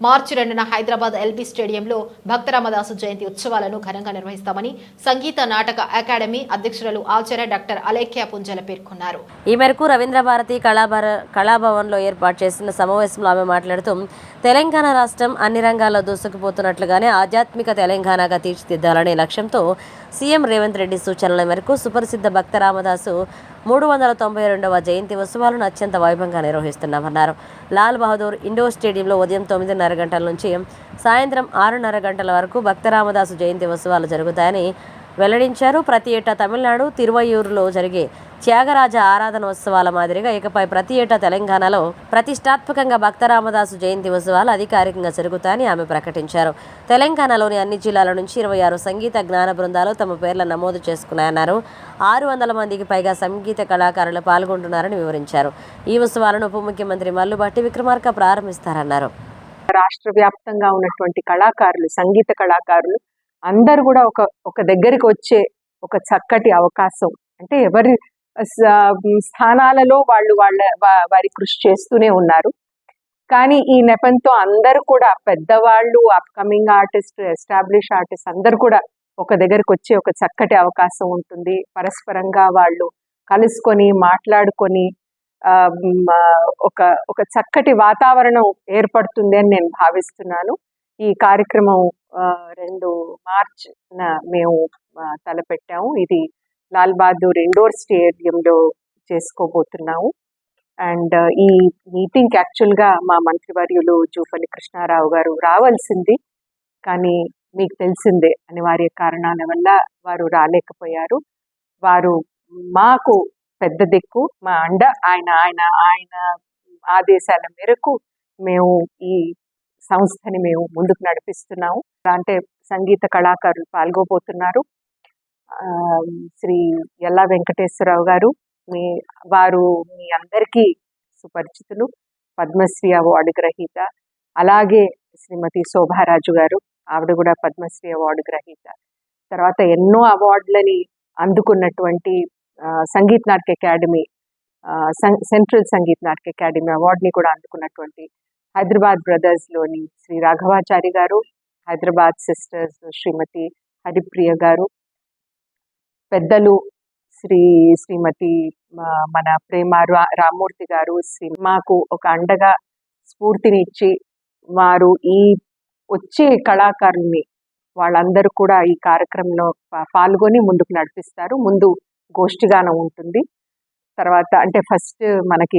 మార్చి రెండున హైదరాబాద్ ఎల్బీ స్టేడియంలో భక్తరామదాసు జయంతి ఉత్సవాలను ఘనంగా నిర్వహిస్తామని సంగీత నాటక అకాడమీ అధ్యక్షురాలు ఆచార్య డాక్టర్ అలేఖ్య పుంజల పేర్కొన్నారు. ఈ మేరకు రవీంద్ర భారతి కళాభార కళాభవన్లో ఏర్పాటు చేసిన సమావేశంలో ఆమె మాట్లాడుతూ తెలంగాణ రాష్ట్రం అన్ని రంగాల్లో దూసుకుపోతున్నట్లుగానే ఆధ్యాత్మిక తెలంగాణగా తీర్చిదిద్దాలనే లక్ష్యంతో సీఎం రేవంత్ రెడ్డి సూచనల మేరకు సుప్రసిద్ధ భక్త రామదాసు మూడు వందల తొంభై రెండవ జయంతి ఉత్సవాలను అత్యంత వైభవంగా నిర్వహిస్తున్నామన్నారు. లాల్ బహదూర్ ఇండోర్ స్టేడియంలో ఉదయం తొమ్మిదిన్నర గంటల నుంచి సాయంత్రం ఆరున్నర గంటల వరకు భక్త రామదాసు జయంతి ఉత్సవాలు జరుగుతాయని వెల్లడించారు. ప్రతి ఏటా తమిళనాడు తిరువయ్యూరులో జరిగే త్యాగరాజ ఆరాధనోత్సవాల మాదిరిగా ఇకపై ప్రతి ఏటా తెలంగాణలో ప్రతిష్టాత్మకంగా భక్తరామదాసు జయంతి ఉత్సవాలు అధికారికంగా జరుగుతాయని ఆమె ప్రకటించారు. తెలంగాణలోని అన్ని జిల్లాల నుంచి ఇరవై ఆరు సంగీత జ్ఞాన బృందాలు తమ పేర్ల నమోదు చేసుకున్నాయన్నారు. ఆరు వందల మందికి పైగా సంగీత కళాకారులు పాల్గొంటున్నారని వివరించారు. ఈ ఉత్సవాలను ఉప ముఖ్యమంత్రి మల్లుబట్టి విక్రమార్క ప్రారంభిస్తారన్నారు. రాష్ట్ర వ్యాప్తంగా ఉన్నటువంటి కళాకారులు సంగీత కళాకారులు అందరు కూడా ఒక ఒక దగ్గరికి వచ్చే ఒక చక్కటి అవకాశం. అంటే ఎవరి స్థానాలలో వాళ్ళు వాళ్ళ వారి కృషి చేస్తూనే ఉన్నారు. కానీ ఈ నెపంతో అందరూ కూడా పెద్దవాళ్ళు అప్కమింగ్ ఆర్టిస్ట్ ఎస్టాబ్లిష్ ఆర్టిస్ట్ అందరు కూడా ఒక దగ్గరికి వచ్చే ఒక చక్కటి అవకాశం ఉంటుంది. పరస్పరంగా వాళ్ళు కలుసుకొని మాట్లాడుకొని ఒక ఒక చక్కటి వాతావరణం ఏర్పడుతుంది అని నేను భావిస్తున్నాను. ఈ కార్యక్రమం రెండు మార్చ్ మేము తలపెట్టాము. ఇది లాల్ బహదూర్ ఇండోర్ స్టేడియంలో చేసుకోబోతున్నాము. అండ్ ఈ మీటింగ్ యాక్చువల్గా మా మంత్రివర్యులు జూపల్లి కృష్ణారావు గారు రావాల్సింది. కానీ మీకు తెలిసిందే అనివార్య కారణాల వల్ల వారు రాలేకపోయారు. వారు మాకు పెద్ద దిక్కు మా అండ ఆయన ఆయన ఆయన ఆదేశాల మేరకు మేము ఈ సంస్థని మేము ముందుకు నడిపిస్తున్నాము. అంటే సంగీత కళాకారులు పాల్గొబోతున్నారు. శ్రీ ఎల్లా వెంకటేశ్వరరావు గారు మీ వారు మీ అందరికీ సుపరిచితులు. పద్మశ్రీ అవార్డు గ్రహీత. అలాగే శ్రీమతి శోభారాజు గారు ఆవిడ కూడా పద్మశ్రీ అవార్డు గ్రహీత. తర్వాత ఎన్నో అవార్డులని అందుకున్నటువంటి సంగీత సంగీత్ నాటక అకాడమీ సం- సెంట్రల్ సంగీత్ నాటక అకాడమీ అవార్డుని కూడా అందుకున్నటువంటి హైదరాబాద్ బ్రదర్స్లోని శ్రీ రాఘవాచారి గారు హైదరాబాద్ సిస్టర్స్ శ్రీమతి హరిప్రియ గారు పెద్దలు శ్రీ శ్రీమతి మన ప్రేమ రామూర్తి గారు సినిమాకు మాకు ఒక అండగా స్ఫూర్తినిచ్చి వారు ఈ వచ్చే కళాకారుల్ని వాళ్ళందరూ కూడా ఈ కార్యక్రమంలో పాల్గొని ముందుకు నడిపిస్తారు. ముందు గోష్ఠిగానం ఉంటుంది. తర్వాత అంటే ఫస్ట్ మనకి